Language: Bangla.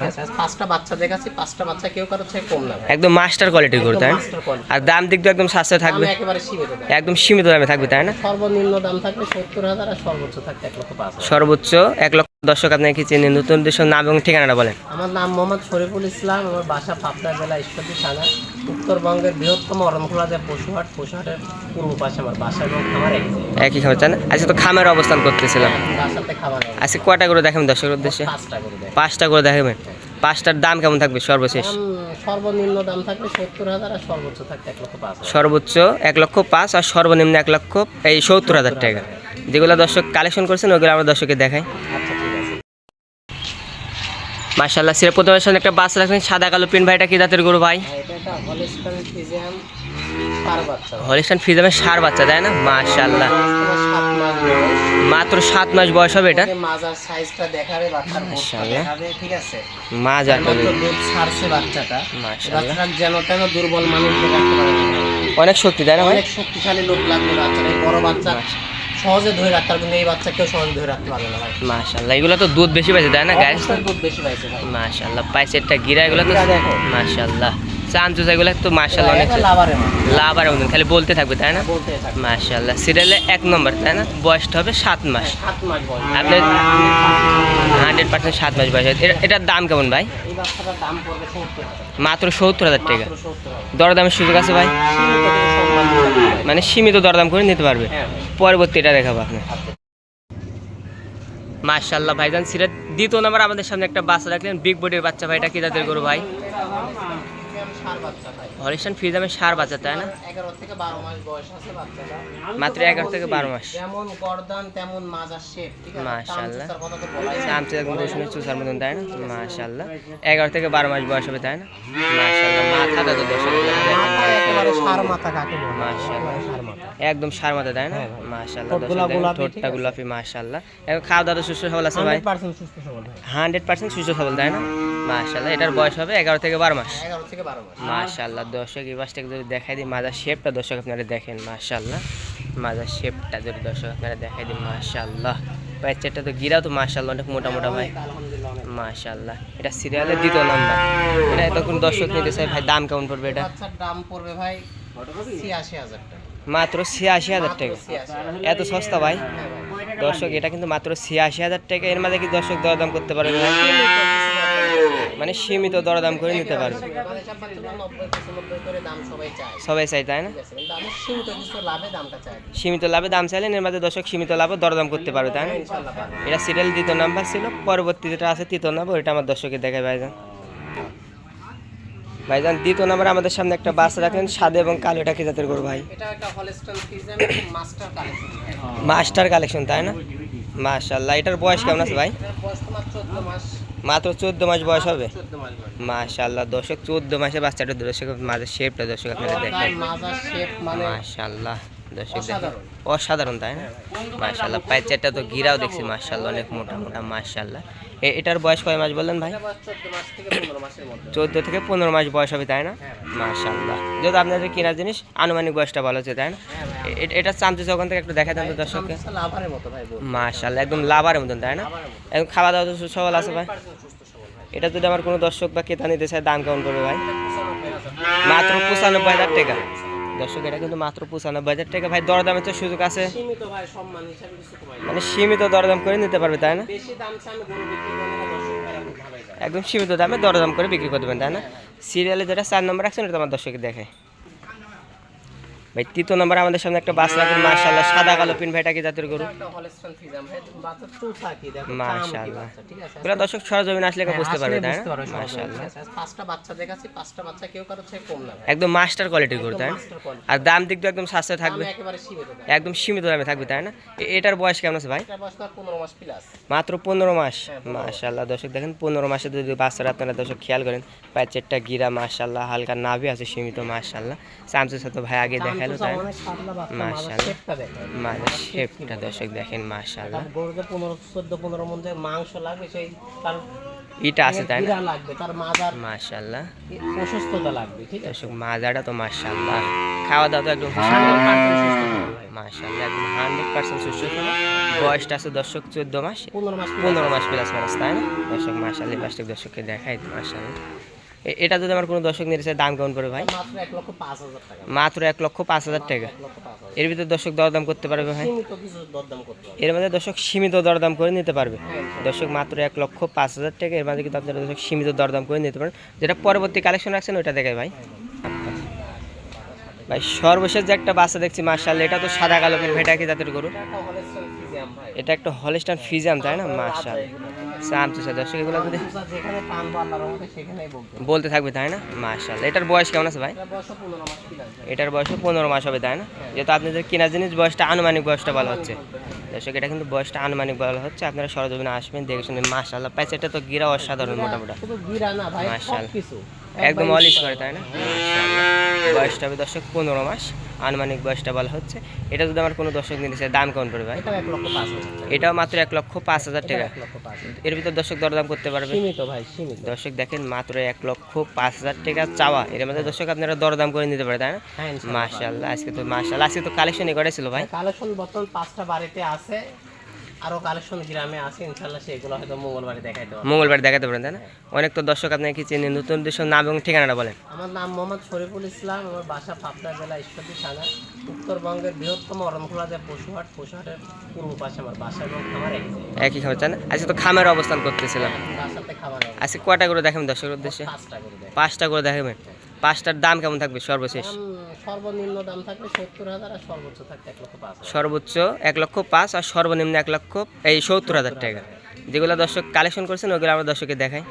আচ্ছা, পাঁচটা বাচ্চা দেখাচ্ছি পাঁচটা বাচ্চা কেউ কারও থেকে কম না। একদম মাস্টার কোয়ালিটির গরু তাই আর দাম দিক দিয়ে একদম সাশ্রয় থাকবে। একেবারে সীমিত একদম সীমিত দামে থাকবে তাই না? সর্বনিম্ন দাম থাকবে সত্তর হাজার আর সর্বোচ্চ থাকবে এক লক্ষ পাঁচ সর্বোচ্চ এক লক্ষ দর্শক আপনাকে নতুন দেশের নাম এবং ঠিকানাটা বলেন। আমার নাম মোহাম্মদ শরীফুল ইসলাম আমার বাসা পাবনা জেলা ঈশ্বরদী থানা। উত্তরবঙ্গের বৃহত্তম অরণখোলা যে পশুহাট পশুহাটের পূর্ব পাশে আমার বাসা এবং খামার একই। খাবার তাই না? আজকে তো খামের অবস্থান করতেছিলাম। হবে। আজকে কয়টা করে দেখাবেন দর্শকের উদ্দেশ্যে? পাঁচটা করে দেখাবেন। পাঁচটার দাম কেমন থাকবে সর্বশেষ? সর্বনিম্ন দাম থাকবে সত্তর হাজার আর সর্বোচ্চ থাকবে এক লক্ষ পাঁচ সর্বোচ্চ এক লক্ষ পাঁচ আর সর্বনিম্ন এক লক্ষ এই সত্তর হাজার টাকা। যেগুলো দর্শক কালেকশন করছেন ওগুলো আমরা দর্শককে দেখাই। আচ্ছা মার্শাল্লাহ সিরা প্রথমের সামনে একটা বাস রাখলেন সাদা কালো পিন ভাইটা কি জাতের গরু ভাই? একটা হলিস্টান বাচ্চা। ফিজামের সার বাচ্চা তাই না? মার্শাল্লাহ মাত্র সাত মাস বয়স হবে এটা। মাজার সাইজটা দেখাবে বাচ্চার দেখাবে ঠিক আছে? মা জাত ছাড়ছে বাচ্চাটা। বাচ্চাটা যেন তেন দুর্বল মানুষ। অনেক শক্তি তাই না অনেক শক্তিশালী লোক লাগবে বাচ্চাটা বড় বাচ্চা। সহজে ধরে রাখতে পারবে এই বাচ্চা কেউ সহজে ধরে রাখতে পারবে না ভাই। মাশাআল্লাহ এগুলো তো দুধ বেশি পাইছে তাই না গাইস দুধ বেশি পাইছে ভাই। মাশাআল্লাহ পাইছে একটা গিরা এগুলো তো গিরা দেখো। মাশাল্লাহ চামচুস তো মাশাল্লাহ অনেক এটা লাভ আর মতন খালি বলতে থাকবে তাই না? মাশাল্লাহ সিরিয়ালে এক নম্বর তাই না? বয়সটা হবে সাত মাস। সাত আপনার হান্ড্রেড পার্সেন্ট সাত মাস বয়স এটা- এটার দাম কেমন ভাই? মাত্র সত্তর হাজার টাকা। দরদামের সুযোগ আছে ভাই। মানে সীমিত দরদাম করে নিতে পারবে। হ্যাঁ। পরবর্তী এটা দেখাবো আপনি আচ্ছা। মাশাল্লাহ ভাইজান সিরাত দ্বিতীয় নাম্বার আমাদের সামনে একটা বাচ্চা রাখলেন বিগ বডির বাচ্চা ভাইটা কি জাতের গরু ভাই? হলিস্টান ফিজামের সার বাচ্চা তাই না? এগারো থেকে বারো মাস বয়স আছে বাচ্চাটা। মাত্র এগারো থেকে বারো মাস। যেমন গর্দান তেমন মাজার শেপ চুষার মতন তাই না? মাশাল্লাহ। এগারো থেকে বারো মাস বয়স হবে তাই না? মাশাল্লাহ মাথাটা তো সার মাথা কাকে একদম সার মাথা তাই না? হ্যাঁ। মাশাল্লাহ ঠোঁটটা গোলাপি মাশাল্লাহ। এখন খাওয়া দাওয়া সুস্থ সবল আছে ভাই? 100% সুস্থ সবল ভাই। হান্ড্রেড পার্সেন্ট সুস্থ সবল তাই না? মাশাল্লাহ এটার বয়স হবে এগারো থেকে বারো মাস। এগারো থেকে বারো মাস মাশাল্লাহ দর্শক এই বাসটাকে যদি দেখাই দিই মাজার শেপটা দর্শক আপনারা দেখেন মাশাল্লাহ মাজার শেপটা যদি দর্শক আপনারা দেখাই দিই মাশাল্লাহ বাচ্চাটা তো গিরাও তো মাশাল্লাহ অনেক মোটা মোটা ভাই। মাশাল্লাহ এটা সিরিয়ালের দ্বিতীয় নাম্বার এটা এতক্ষণ দর্শক নিতে চাই ভাই দাম কেমন পড়বে এটা? দাম পড়বে ভাই ছিয়াশি হাজার টাকা। মাত্র ছিয়াশি হাজার টাকা। এত সস্তা ভাই? হ্যাঁ দর্শক এটা কিন্তু মাত্র ছিয়াশি হাজার টাকা। এর মাঝে কি দর্শক দরদাম করতে পারবে ভাই? মানে সীমিত দরদাম করে নিতে পারবে। সবাই চাই তাই না? সীমিত লাভে দাম চাইলেন এর মাঝে দর্শক সীমিত লাভে দরদাম করতে পারবে, তাই না? এটা সিরিয়াল দ্বিতীয় নাম্বার ছিল পরবর্তী যেটা আছে তৃতীয় নাম্বার ওইটা আমার দর্শকের দেখায়, ভাইজান। ভাইজান, দ্বিতীয় নাম্বার আমাদের সামনে একটা বাস রাখলেন সাদা এবং কালো, এটা কি জাতের করব ভাই? মাস্টার কালেকশন, তাই না? মাশাল্লাহ এটার বয়স কেমন আছে, ভাই? মাত্র চোদ্দ মাস বয়স হবে? মাসাল্লাহ মাশাল্লাহ দর্শক চোদ্দ মাসে বাচ্চাটা দর্শক মাঝে শেপটা দর্শক আপনারা দেখেন মানে মাশাল্লাহ দর্শক দেখেন অসাধারণ। তাই না? মাশাল্লাহ পাইচারটা তো গিরাও দেখছি মাশাল্লাহ অনেক মোটা মোটা মাশাল্লাহ এ- এটার বয়স কয় মাস বললেন ভাই? চোদ্দ থেকে পনেরো মাস বয়স হবে তাই না? মাশাল্লাহ যদি আপনাদের কেনার জিনিস আনুমানিক বয়সটা ভালো হচ্ছে তাই না? এ- এটা চামচে ওখান থেকে একটু দেখা দেন তো দর্শককে। মাশাল্লাহ একদম লাভারের মতন তাই না? একদম খাওয়া দাওয়া তো সবল আছে ভাই। এটা যদি আমার কোনো দর্শক বা ক্রেতা নিতে চায় দাম কেমন করবে ভাই? মাত্র পঁচানব্বই হাজার টাকা। দর্শক এটা কিন্তু মাত্র পঁচানব্বই বাজার টাকা। ভাই দরদামের তো সুযোগ আছে। সীমিত ভাই সম্মান হিসাবে কিছু মানে সীমিত দরদাম করে নিতে পারবে তাই না? বেশি দাম গরু বিক্রি না একদম সীমিত দামে দরদাম করে বিক্রি করতে পারেন তাই না? সিরিয়ালে যেটা চার নম্বর রাখছেন এটা আমার দর্শকে দেখে ভাই তৃতীয় নম্বর আমাদের সামনে একটা বাস রাখেন মার্শাল্লাহ সাদা কালো পিন ভাইটা কি? জাতের গরু পুরো দর্শক সরজমিন আসলে হ্যাঁ, বুঝতে পারবে তাই। মার্শাল্লাহ আচ্ছা, পাঁচটা বাচ্চা দেখাচ্ছি পাঁচটা বাচ্চা কেউ কারও থেকে কম না একদম মাস্টার কোয়ালিটির গরু তাই আর দাম দিক একদম সাশ্রয় থাকবে। সীমিত একদম সীমিত দামে থাকবে তাই না? এটার বয়স কেমন আছে ভাই? মাত্র পনেরো মাস। হ্যাঁ, পনেরো। দর্শক দেখেন পনেরো মাসে যদি বাচ্চারা আপনারা দর্শক খেয়াল করেন প্যাচেরটা গিরা মাশাল্লাহ হালকা নাভি আছে সীমিত মাশাল্লাহ চামচের সাথে ভাই আগে তাই না শেপটা দর্শক দেখেন মাশাল্লাহ গরুতে পনেরো চোদ্দ পনেরো মাংস লাগবে সেই তার আছে তাই না? লাগবে তার মাজার প্রশস্ততা লাগবে ঠিক আছে? মাজাটা তো মাশাল্লাহ খাওয়া দাওয়া তো একদম। মাশাল্লাহ একদম হান্ড্রেড পার্সেন্ট সুস্থ বয়সটা আছে দর্শক চোদ্দ মাস। পনেরো মাস পনেরো মাস প্লাস মাস তাই না? দর্শক মাশাল্লাহ প্লাস্টিক দর্শককে দেখাই মাশাল্লাহ এ- এটা যদি আমার কোনো দর্শক নিয়ে দাম কেমন পড়বে ভাই? মাত্র এক লক্ষ পাঁচ হাজার টাকা। এর ভিতরে দর্শক দরদাম করতে পারবে ভাই? এর মধ্যে দর্শক সীমিত দরদাম করে নিতে পারবে। হ্যাঁ, দর্শক মাত্র এক লক্ষ পাঁচ হাজার টাকা। এর মাঝে কিন্তু আপনারা দর্শক সীমিত দরদাম করে নিতে পারেন। যেটা পরবর্তী কালেকশন রাখছেন ওইটা দেখে ভাই। ভাই সর্বশেষ যে একটা বাচ্চা দেখছি মার্শাল এটা তো সাদা কালো এটা কি জাতের গরু। এটা একটা হলিস্টান ফিজাম তাই না? মার্শাল দর্শক এগুলো যদি বলতে থাকবে তাই না? মার্শাল এটার বয়স কেমন আছে ভাই। এটার বয়স পনেরো মাস হবে তাই না? যেহেতু আপনাদের কেনা জিনিস বয়সটা আনুমানিক বয়সটা বলা হচ্ছে। দর্শক এটা কিন্তু বয়সটা আনুমানিক বলা হচ্ছে। আপনারা সরজমিনে আসবেন দেখে শুনে মাসাল্লাহ পাইছে এটা তো গিরা অসাধারণ মোটামুটি। একদম অলিশ করে তাই না? বয়সটা হবে দর্শক পনেরো মাস। আনুমানিক বয়সটা বলা হচ্ছে। এটা যদি আমার কোনো দর্শক নিতে চায় দাম কেমন পড়বে এটাও মাত্র এক লক্ষ পাঁচ হাজার টাকা। এর ভিতর দর্শক দরদাম করতে পারবে? দর্শক দেখেন মাত্র এক লক্ষ পাঁচ হাজার টাকা চাওয়া। এর মধ্যে দর্শক আপনারা দরদাম করে নিতে পারে তাই না? হ্যাঁ। মাশাল্লাহ আজকে তো মাশাল্লাহ আজকে তো কালেকশনই করেছিল ভাই। কালেকশন বর্তমান পাঁচটা বাড়িতে আছে। আরও কালেকশন গ্রামে আছে ইনশাল্লাহ সেগুলো হয়তো মঙ্গলবারে দেখাইতে হবে মঙ্গলবার দেখাতে পারেন তাই না? অনেক তো দর্শক আপনাকে কি চেনেন নতুন দেশের নাম এবং ঠিকানাটা বলেন। আমার নাম মোহাম্মদ শরীফুল ইসলাম আমার বাসা পাবনা জেলা ঈশ্বরদী থানা উত্তরবঙ্গের বৃহত্তম অরণখোলা যে পশুহাট পশুহাটের পূর্ব পাশে আমার বাসা এবং খামার একই। খাবার তাই না? আজকে তো খামের অবস্থান করতেছিলাম। আজকে কয়টা করে দেখাবেন দর্শকের উদ্দেশ্যে? পাঁচটা করে দেখাবেন। পাঁচটার দাম কেমন থাকবে সর্বশেষ? সর্বনিম্ন দাম থাকবে সত্তর হাজার আর সর্বোচ্চ থাকবে এক লক্ষ পাঁচ সর্বোচ্চ এক লক্ষ পাঁচ আর সর্বনিম্ন এক লক্ষ, এই সত্তর হাজার টাকা। যেগুলো দর্শক কালেকশন করছেন, ওগুলো আমরা দর্শকে দেখাই।